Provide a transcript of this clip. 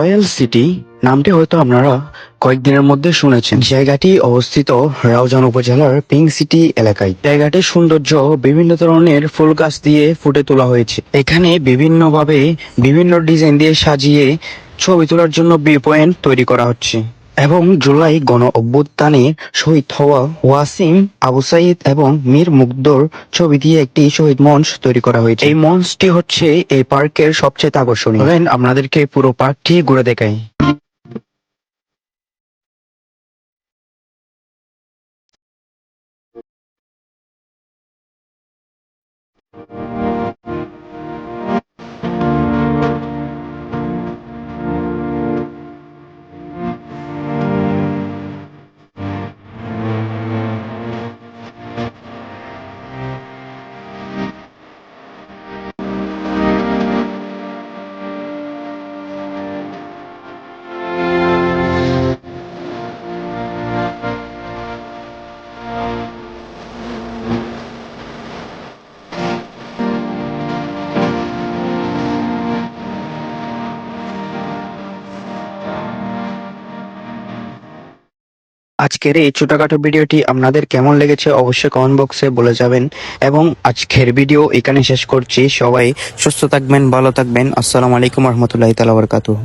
Royal city নামটি হয়তো আপনারা কয়েকদিনের মধ্যে শুনেছেন। জায়গাটি অবস্থিত রাউজান উপজেলার পিং সিটি এলাকায়। জায়গাটির সৌন্দর্য বিভিন্ন ধরনের ফুল গাছ দিয়ে ফুটে তোলা হয়েছে। এখানে বিভিন্নভাবে বিভিন্ন ডিজাইন দিয়ে সাজিয়ে ছবি তোলার জন্য বি পয়েন্ট তৈরি করা হচ্ছে। এবং জুলাই গণ অভ্যুত্থানে শহীদ হওয়া ওয়াসিম আবু সাইদ এবং মীর মুগ্ধর ছবি দিয়ে একটি শহীদ মঞ্চ তৈরি করা হয়েছে। এই মঞ্চটি হচ্ছে এই পার্কের সবচেয়ে আকর্ষণীয়। আপনাদেরকে পুরো পার্কটি ঘুরে দেখাই। আজকের এই ছোটখাটো ভিডিওটি আপনাদের কেমন লেগেছে অবশ্যই কমেন্ট বক্সে বলে যাবেন এবং আজকের ভিডিও এখানে শেষ করছি। সবাই সুস্থ থাকবেন, ভালো থাকবেন। আসসালামু আলাইকুম রহমতুল্লাহ তালা বরকাতুহ।